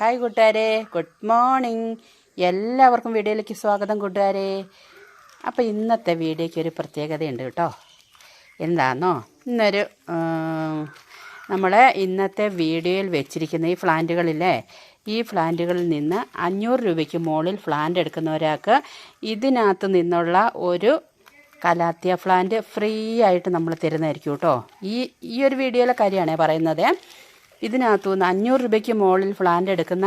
Hi കൂട്ടുകാരെ. Good morning. എല്ലാവർക്കും വീഡിയോയിലേക്ക് സ്വാഗതം കൂട്ടുകാരെ. അപ്പോൾ ഇന്നത്തെ വീഡിയോയ്ക്ക് ഒരു പ്രത്യേകതയുണ്ട് കേട്ടോ. എന്താണെന്നോ ഇന്നൊരു നമ്മൾ ഇന്നത്തെ വീഡിയോയിൽ വെച്ചിരിക്കുന്ന ഈ ഫ്ലാന്റുകളില്ലേ ഈ ഫ്ലാന്റുകളിൽ നിന്ന് അഞ്ഞൂറ് രൂപയ്ക്ക് മുകളിൽ ഫ്ലാന്റ് എടുക്കുന്ന ഒരാൾക്ക് ഇതിനകത്ത് നിന്നുള്ള ഒരു കലാത്തിയ ഫ്ലാന്റ് ഫ്രീ ആയിട്ട് നമ്മൾ തരുന്നതായിരിക്കും കേട്ടോ. ഈ ഈ ഒരു വീഡിയോയിലെ കാര്യമാണ് പറയുന്നത്. ഇതിനകത്തു നിന്ന് അഞ്ഞൂറ് രൂപയ്ക്ക് മുകളിൽ ഫ്ലാന്റ് എടുക്കുന്ന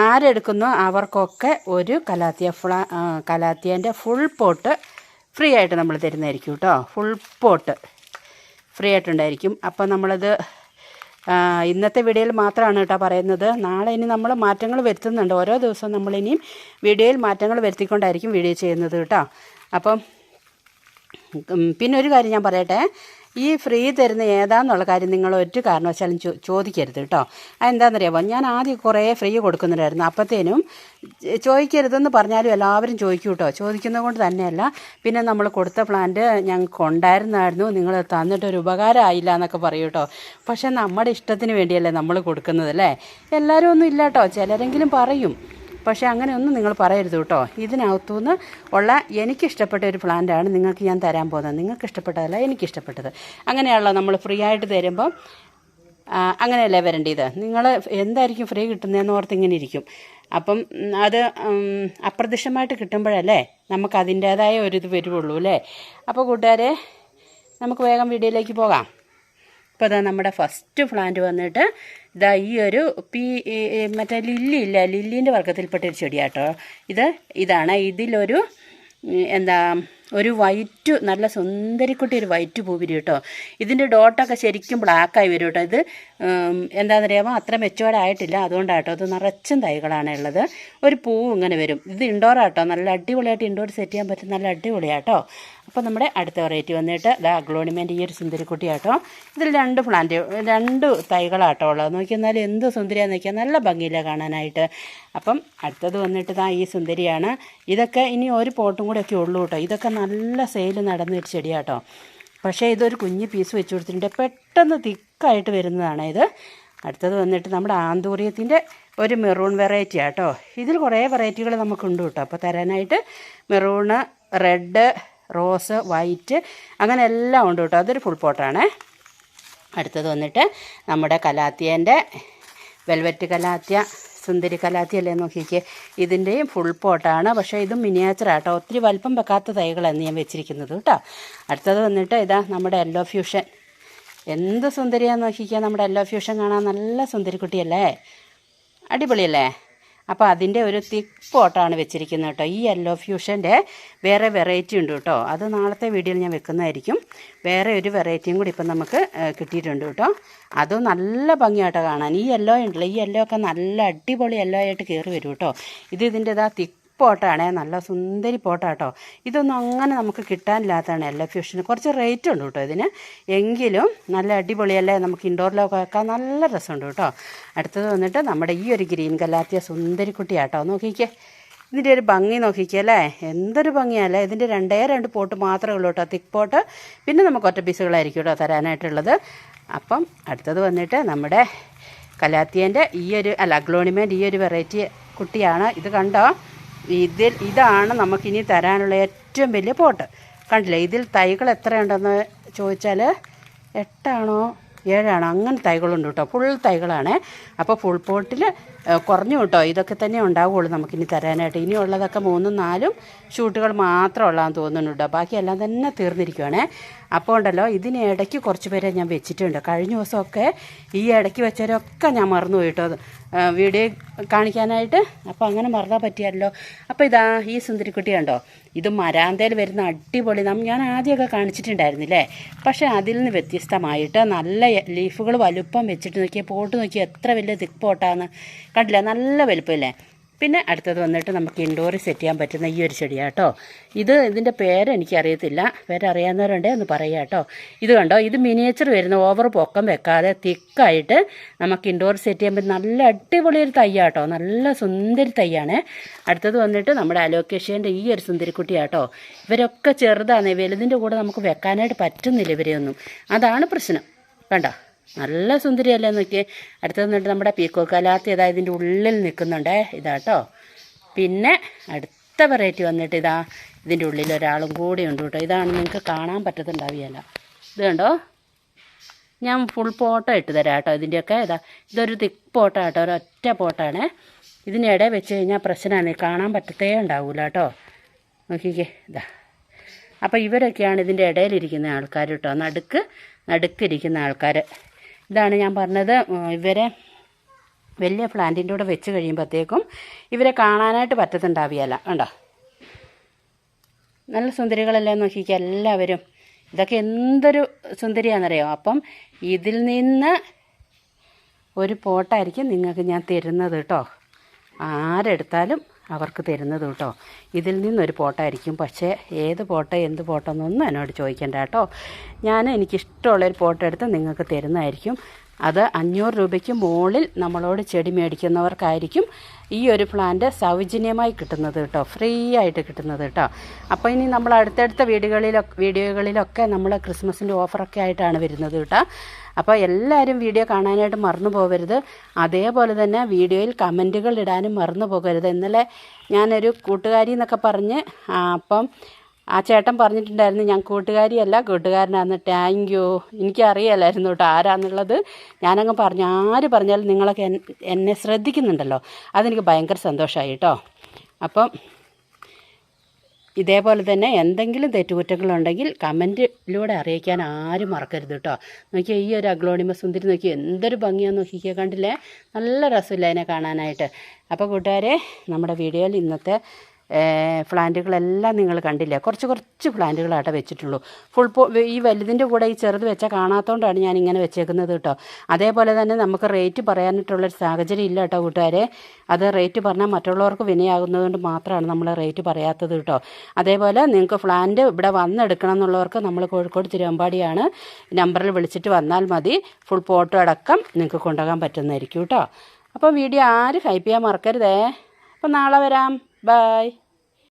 ആരെടുക്കുന്നോ? അവർക്കൊക്കെ ഒരു കലാത്തിയ ഫ്ലാ കലാത്തിയന്റെ ഫുൾ പോട്ട് ഫ്രീ ആയിട്ട് നമ്മൾ തരുന്നതായിരിക്കും കേട്ടോ. ഫുൾ പോട്ട് ഫ്രീ ആയിട്ടുണ്ടായിരിക്കും. അപ്പോൾ നമ്മളത് ഇന്നത്തെ വീഡിയോയിൽ മാത്രമാണ് കേട്ടോ പറയുന്നത്. നാളെ ഇനി നമ്മൾ മാറ്റങ്ങൾ വരുത്തുന്നുണ്ട്. ഓരോ ദിവസവും നമ്മളിനിയും വീഡിയോയിൽ മാറ്റങ്ങൾ വരുത്തിക്കൊണ്ടായിരിക്കും വീഡിയോ ചെയ്യുന്നത് കേട്ടോ. അപ്പം പിന്നൊരു കാര്യം ഞാൻ പറയട്ടെ. ഈ ഫ്രീ തരുന്ന ഏതാന്നുള്ള കാര്യം നിങ്ങൾ ഒരു കാരണവശാലും ചോ ചോദിക്കരുത് കേട്ടോ. അതെന്താണെന്നറിയാമോ ഞാൻ ആദ്യം കുറേ ഫ്രീ കൊടുക്കുന്നുണ്ടായിരുന്നു. അപ്പോഴത്തേനും ചോദിക്കരുതെന്ന് പറഞ്ഞാലും എല്ലാവരും ചോദിക്കും കേട്ടോ. ചോദിക്കുന്നത് കൊണ്ട് തന്നെയല്ല. പിന്നെ നമ്മൾ കൊടുത്ത പ്ലാന്റ് ഞങ്ങൾക്ക് ഉണ്ടായിരുന്നായിരുന്നു. നിങ്ങൾ തന്നിട്ടൊരു ഉപകാരമായില്ല എന്നൊക്കെ പറയും കേട്ടോ. പക്ഷേ നമ്മുടെ ഇഷ്ടത്തിന് വേണ്ടിയല്ലേ നമ്മൾ കൊടുക്കുന്നത് അല്ലേ? എല്ലാവരും ഒന്നും ഇല്ല കേട്ടോ. ചിലരെങ്കിലും പറയും. പക്ഷേ അങ്ങനെയൊന്നും നിങ്ങൾ പറയരുത് കേട്ടോ. ഇതിനകത്തുനിന്ന് ഉള്ള എനിക്കിഷ്ടപ്പെട്ട ഒരു പ്ലാന്റാണ് നിങ്ങൾക്ക് ഞാൻ തരാൻ പോകുന്നത്. നിങ്ങൾക്ക് ഇഷ്ടപ്പെട്ടതല്ല എനിക്കിഷ്ടപ്പെട്ടത്. അങ്ങനെയുള്ള നമ്മൾ ഫ്രീ ആയിട്ട് തരുമ്പം അങ്ങനെയല്ലേ വരേണ്ടത്? നിങ്ങൾ എന്തായിരിക്കും ഫ്രീ കിട്ടുന്നതെന്ന് ഓർത്ത് ഇങ്ങനെ ഇരിക്കും. അപ്പം അത് അപ്രത്യക്ഷമായിട്ട് കിട്ടുമ്പോഴല്ലേ നമുക്ക് അതിന്റേതായ ഒരു ഇത് വരുവുള്ളൂ അല്ലേ? അപ്പോൾ കൂട്ടുകാരെ നമുക്ക് വേഗം വീഡിയോയിലേക്ക് പോകാം. ഇപ്പോൾ അതാ നമ്മുടെ ഫസ്റ്റ് പ്ലാന്റ് വന്നിട്ട് ഇതാ ഈ ഒരു പി മറ്റേ ലില്ലി ഇല്ല? ലില്ലീന്റെ വർഗത്തിൽപ്പെട്ടൊരു ചെടിയാട്ടോ. ഇത് ഇതാണ്. ഇതിലൊരു എന്താ ഒരു വൈറ്റ് നല്ല സുന്ദരിക്കുട്ടി ഒരു വൈറ്റ് പൂ വിരി കേട്ടോ ഇതിന്റെ ഡോട്ടൊക്കെ ശരിക്കും ബ്ലാക്കായി വരും കേട്ടോ ഇത് എന്താണെന്ന് എന്താണെന്നറിയാമോ അത്ര മെച്ചുവേടായിട്ടില്ല അതുകൊണ്ടാട്ടോ ഇത് നിറച്ചും തൈകളാണ് ഉള്ളത്. ഒരു പൂവ് ഇങ്ങനെ വരും. ഇത് ഇൻഡോറാട്ടോ നല്ല അടിപൊളിയായിട്ട് ഇൻഡോർ സെറ്റ് ചെയ്യാൻ പറ്റും നല്ല അടിപൊളിയാട്ടോ. അപ്പോൾ നമ്മുടെ അടുത്ത വെറൈറ്റി വന്നിട്ട് ദാ അഗ്ലോണിമേന്റെ ഈ ഒരു സുന്ദരിക്കുട്ടിയാട്ടോ. ഇതിൽ രണ്ട് പ്ലാന്റ് രണ്ട് തൈകളാട്ടോ ഉള്ളത്. നോക്കിയെന്നാൽ എന്ത് സുന്ദരിയാന്ന് നോക്കിയാൽ നല്ല ഭംഗിയില്ല കാണാനായിട്ട്. അപ്പം അടുത്തത് വന്നിട്ട് ദാ ഈ സുന്ദരിയാണ്. ഇതൊക്കെ ഇനി ഒരു പോട്ടും കൂടെയൊക്കെ ഉള്ളൂ കേട്ടോ ഇതൊക്കെ നല്ല സെയിൽ നടന്ന ഒരു ചെടിയാട്ടോ. പക്ഷേ ഇതൊരു കുഞ്ഞ് പീസ് വെച്ച് കൊടുത്തിട്ടുണ്ട്. പെട്ടെന്ന് തിക്കായിട്ട് വരുന്നതാണ് ഇത്. അടുത്തത് വന്നിട്ട് നമ്മുടെ ആന്തൂറിയത്തിന്റെ ഒരു മെറൂൺ വെറൈറ്റി ആട്ടോ. ഇതിൽ കുറേ വെറൈറ്റികൾ നമുക്കുണ്ട് കേട്ടോ. അപ്പോൾ തരാനായിട്ട് മെറൂണ് റെഡ് റോസ് വൈറ്റ് അങ്ങനെ എല്ലാം ഉണ്ട് കേട്ടോ. അതൊരു ഫുൾ പോട്ടാണ് അടുത്തത് വന്നിട്ട് നമ്മുടെ കലാത്തിയന്റെ വെൽവെറ്റ് കലാത്തിയ സുന്ദരി കലാത്തി അല്ലേ നോക്കിക്കേ ഇതിന്റെയും ഫുൾ പോട്ടാണ് പക്ഷേ ഇതും മിനിയേച്ചറാട്ടോ ഒത്തിരി വലിപ്പം വെക്കാത്ത തൈകളാണ് ഞാൻ വെച്ചിരിക്കുന്നത് കേട്ടോ. അടുത്തത് വന്നിട്ട് ഇതാ നമ്മുടെ യെല്ലോ ഫ്യൂഷൻ എന്ത് സുന്ദരിയാന്ന് നോക്കിക്കുക നമ്മുടെ യെല്ലോ ഫ്യൂഷൻ കാണാൻ. നല്ല സുന്ദരിക്കുട്ടിയല്ലേ? അടിപൊളിയല്ലേ? അപ്പോൾ അതിന്റെ ഒരു തിക്ക് വെച്ചിരിക്കുന്നത് കേട്ടോ. ഈ യെല്ലോ ഫ്യൂഷന്റെ വേറെ വെറൈറ്റി ഉണ്ട് കേട്ടോ. അത് നാളത്തെ വീഡിയോയിൽ ഞാൻ വെക്കുന്നതായിരിക്കും. വേറെ ഒരു വെറൈറ്റിയും കൂടി ഇപ്പം നമുക്ക് കിട്ടിയിട്ടുണ്ട് കേട്ടോ. അതും നല്ല ഭംഗിയായിട്ടോ കാണാൻ. ഈ യെല്ലോ ഉണ്ടല്ലോ. ഈ യെല്ലോ ഒക്കെ നല്ല അടിപൊളി യെല്ലോ ആയിട്ട് കയറി വരും കേട്ടോ. ഇത് ഇതിന്റെ ഇതാ തിക്ക് പോട്ടാണേ. നല്ല സുന്ദരി പോട്ടാട്ടോ. ഇതൊന്നും അങ്ങനെ നമുക്ക് കിട്ടാനില്ലാത്തതാണ് എല്ലാ ഫ്യൂഷന് കുറച്ച് റേറ്റ് ഉണ്ട് കേട്ടോ ഇതിന്. എങ്കിലും നല്ല അടിപൊളിയല്ലേ? നമുക്ക് ഇൻഡോറിലൊക്കെ വെക്കാൻ നല്ല രസമുണ്ട് കേട്ടോ. അടുത്തത് വന്നിട്ട് നമ്മുടെ ഈ ഒരു ഗ്രീൻ കലാത്തിയ സുന്ദരി കുട്ടിയാട്ടോ നോക്കിക്കേ. ഇതിന്റെ ഒരു ഭംഗി നോക്കിക്കല്ലേ എന്തൊരു ഭംഗിയല്ലേ? ഇതിന്റെ രണ്ടേ രണ്ട് പോട്ട് മാത്രമേ ഉള്ളൂ കേട്ടോ. Thick pot. പിന്നെ നമുക്ക് ഒറ്റ പീസുകളായിരിക്കും കേട്ടോ തരാനായിട്ടുള്ളത്. അപ്പം അടുത്തത് വന്നിട്ട് നമ്മുടെ കലാത്തിയന്റെ ഈ ഒരു അല്ല അഗ്ലോണിമേന്റെ ഈ ഒരു വെറൈറ്റി കുട്ടിയാണ്. ഇത് കണ്ടോ? ഇതിൽ ഇതാണ് നമുക്കിനി തരാനുള്ള ഏറ്റവും വലിയ പോട്ട്. കണ്ടില്ലേ? ഇതിൽ തൈകൾ എത്രയുണ്ടെന്ന് ചോദിച്ചാൽ എട്ടാണോ? ഏഴാണോ? അങ്ങനെ തൈകളുണ്ട് കേട്ടോ. ഫുൾ തൈകളാണ്. അപ്പോൾ ഫുൾ പോട്ടിൽ കുറഞ്ഞു കേട്ടോ. ഇതൊക്കെ തന്നെ ഉണ്ടാവുകയുള്ളൂ നമുക്കിനി തരാനായിട്ട്. ഇനിയുള്ളതൊക്കെ മൂന്നും നാലും ഷൂട്ടുകൾ മാത്രം ഉള്ളതെന്ന് തോന്നുന്നു കേട്ടോ. ബാക്കിയെല്ലാം തന്നെ തീർന്നിരിക്കുവാണേ. അപ്പോൾ ഉണ്ടല്ലോ ഇതിന് ഇടയ്ക്ക് കുറച്ച് പേരെ ഞാൻ വെച്ചിട്ടുണ്ട്. കഴിഞ്ഞ ദിവസമൊക്കെ ഈ ഇടയ്ക്ക് വെച്ചവരൊക്കെ ഞാൻ മറന്നുപോയി കേട്ടോ വീഡിയോ കാണിക്കാനായിട്ട്. അപ്പോൾ അങ്ങനെ മറന്നാൽ പറ്റിയല്ലോ അപ്പോൾ ഇതാ ഈ സുന്ദരിക്കുട്ടി കണ്ടോ? ഇത് മരാന്തയിൽ വരുന്ന അടിപൊളി നമ്മൾ ഞാൻ ആദ്യമൊക്കെ കാണിച്ചിട്ടുണ്ടായിരുന്നില്ലേ പക്ഷേ അതിൽ നിന്ന് വ്യത്യസ്തമായിട്ട് നല്ല ലീഫുകൾ വലുപ്പം വെച്ചിട്ട് നോക്കിയാൽ പോട്ട് നോക്കിയാൽ എത്ര വലിയ തിക്ക് പോട്ടാന്ന്. കണ്ടില്ല? നല്ല വലുപ്പമില്ലേ പിന്നെ അടുത്തത് വന്നിട്ട് നമുക്ക് ഇൻഡോറിൽ സെറ്റ് ചെയ്യാൻ പറ്റുന്ന ഈ ഒരു ചെടിയാട്ടോ ഇത് ഇതിന്റെ പേര് എനിക്കറിയത്തില്ല. പേരറിയാവുന്നവരുണ്ടേ ഒന്ന് പറയുക കേട്ടോ. ഇത് കണ്ടോ? ഇത് മിനിയേച്ചർ വരുന്ന ഓവർ പൊക്കം വെക്കാതെ തിക്കായിട്ട് നമുക്ക് ഇൻഡോർ സെറ്റ് ചെയ്യാൻ പറ്റും നല്ല അടിപൊളി ഒരു തയ്യാട്ടോ നല്ല സുന്ദരി തയ്യാണ്. അടുത്തത് വന്നിട്ട് നമ്മുടെ അലോക്കേഷ്യന്റെ ഈ ഒരു സുന്ദരിക്കുട്ടിയാട്ടോ ഇവരൊക്കെ ചെറുതാണ് വലുതിന്റെ കൂടെ നമുക്ക് വെക്കാനായിട്ട് പറ്റുന്നില്ല ഇവരെയൊന്നും. അതാണ് പ്രശ്നം. കണ്ടോ? നല്ല സുന്ദരിയല്ലേ നോക്കിയേ? അടുത്തത് നിന്നിട്ട് നമ്മുടെ പീക്കോ കലാത്തി ഇതാ ഇതിന്റെ ഉള്ളിൽ നിൽക്കുന്നുണ്ടേ. ഇതാട്ടോ പിന്നെ അടുത്ത വെറൈറ്റി വന്നിട്ട് ഇതാ ഇതിന്റെ ഉള്ളിൽ ഒരാളും കൂടി ഉണ്ട് കേട്ടോ ഇതാണ് നിങ്ങൾക്ക് കാണാൻ പറ്റത്തുണ്ടാവുകയല്ല ഇത് കണ്ടോ? ഞാൻ ഫുൾ ഫോട്ടോ ഇട്ട് തരാം കേട്ടോ ഇതിന്റെയൊക്കെ. ഇതാ ഇതൊരു തിക്ക് ഫോട്ടോ കേട്ടോ ഒരൊറ്റ ഫോട്ടോയാണ് ഇതിനിടെ വെച്ച് കഴിഞ്ഞാൽ പ്രശ്നമാണ്. കാണാൻ പറ്റത്തേ ഉണ്ടാവില്ല കേട്ടോ നോക്കിക്കേ ഇതാ. അപ്പോൾ ഇവരൊക്കെയാണ് ഇതിന്റെ ഇടയിലിരിക്കുന്ന ആൾക്കാർ കേട്ടോ നടുക്ക് നടുക്കിരിക്കുന്ന ആൾക്കാർ ഇതാണ് ഞാൻ പറഞ്ഞത് ഇവരെ വലിയ പ്ലാന്റിന്റെ കൂടെ വെച്ച് കഴിയുമ്പോഴത്തേക്കും ഇവരെ കാണാനായിട്ട് പറ്റത്തുണ്ടാവുകയല്ല കണ്ടോ? നല്ല സുന്ദരികളല്ലേ നോക്കിക്കുക എല്ലാവരും. ഇതൊക്കെ എന്തൊരു സുന്ദരിയാണെന്നറിയോ? അപ്പം ഇതിൽ നിന്ന് ഒരു പോട്ടായിരിക്കും നിങ്ങൾക്ക് ഞാൻ തരുന്നത് കേട്ടോ. ആരെടുത്താലും അവർക്ക് തരുന്നത് കേട്ടോ. ഇതിൽ നിന്നൊരു പോട്ടായിരിക്കും. പക്ഷേ ഏത് പോട്ട എന്ത് പോട്ടെന്നൊന്നും എന്നോട് ചോദിക്കേണ്ട കേട്ടോ. ഞാൻ എനിക്കിഷ്ടമുള്ളൊരു പോട്ട എടുത്ത് നിങ്ങൾക്ക് തരുന്നതായിരിക്കും. അത് അഞ്ഞൂറ് രൂപയ്ക്ക് മുകളിൽ നമ്മളോട് ചെടി മേടിക്കുന്നവർക്കായിരിക്കും ഈ ഒരു പ്ലാന്റ് സൗജന്യമായി കിട്ടുന്നത് കേട്ടോ. ഫ്രീ ആയിട്ട് കിട്ടുന്നത് കേട്ടോ. അപ്പോൾ ഇനി നമ്മൾ അടുത്തടുത്ത വീടുകളിലൊക്കെ വീഡിയോകളിലൊക്കെ നമ്മൾ ക്രിസ്മസിന്റെ ഓഫറൊക്കെ ആയിട്ടാണ് വരുന്നത് കേട്ടോ. അപ്പോൾ എല്ലാവരും വീഡിയോ കാണാനായിട്ട് മറന്നു പോകരുത്. അതേപോലെ തന്നെ വീഡിയോയിൽ കമന്റുകൾ ഇടാനും മറന്നു പോകരുത്. ഇന്നലെ ഞാനൊരു കൂട്ടുകാരി എന്നൊക്കെ പറഞ്ഞ് അപ്പം ആ ചേട്ടൻ പറഞ്ഞിട്ടുണ്ടായിരുന്നു ഞാൻ കൂട്ടുകാരിയല്ല കൂട്ടുകാരനാന്ന്. താങ്ക് യു എനിക്കറിയാലായിരുന്നു കേട്ടോ ആരാന്നുള്ളത്. ഞാനങ്ങ് പറഞ്ഞു ആര് പറഞ്ഞാലും നിങ്ങളൊക്കെ എന്നെ ശ്രദ്ധിക്കുന്നുണ്ടല്ലോ. അതെനിക്ക് ഭയങ്കര സന്തോഷമായി കേട്ടോ അപ്പം ഇതേപോലെ തന്നെ എന്തെങ്കിലും തെറ്റുകുറ്റങ്ങളുണ്ടെങ്കിൽ കമന്റിലൂടെ അറിയിക്കാൻ ആരും മറക്കരുത് കേട്ടോ നോക്കിയാൽ ഈ ഒരു അഗ്ലോണിമ സുന്ദരി നോക്കി എന്തൊരു ഭംഗിയാന്ന് നോക്കിക്കുക കണ്ടില്ലേ? നല്ല രസമില്ല അതിനെ കാണാനായിട്ട്. അപ്പോൾ കൂട്ടുകാരെ നമ്മുടെ വീഡിയോയിൽ ഇന്നത്തെ പ്ലാന്റുകളെല്ലാം നിങ്ങൾ കണ്ടില്ല? കുറച്ച് കുറച്ച് പ്ലാന്റുകളാട്ടെ വെച്ചിട്ടുള്ളൂ. ഫുൾ പോ ഈ വലുതിന്റെ കൂടെ ഈ ചെറുത് വെച്ചാൽ കാണാത്തതുകൊണ്ടാണ് ഞാൻ ഇങ്ങനെ വെച്ചേക്കുന്നത് കേട്ടോ. അതേപോലെ തന്നെ നമുക്ക് റേറ്റ് പറയാനായിട്ടുള്ളൊരു സാഹചര്യം ഇല്ല കേട്ടോ കൂട്ടുകാരെ. അത് റേറ്റ് പറഞ്ഞാൽ മറ്റുള്ളവർക്ക് വിനയാകുന്നതുകൊണ്ട് മാത്രമാണ് നമ്മൾ റേറ്റ് പറയാത്തത് കേട്ടോ. അതേപോലെ നിങ്ങൾക്ക് പ്ലാന്റ് ഇവിടെ വന്നെടുക്കണം എന്നുള്ളവർക്ക് നമ്മൾ കോഴിക്കോട് തിരുവമ്പാടിയാണ് നമ്പറിൽ വിളിച്ചിട്ട് വന്നാൽ മതി. ഫുൾ ഫോട്ടോ അടക്കം നിങ്ങൾക്ക് കൊണ്ടുപോകാൻ പറ്റുന്നതായിരിക്കും കേട്ടോ. അപ്പോൾ വീഡിയോ ആരും ഹൈപ്പ് ചെയ്യാൻ മറക്കരുതേ. അപ്പോൾ നാളെ വരാം. Bye.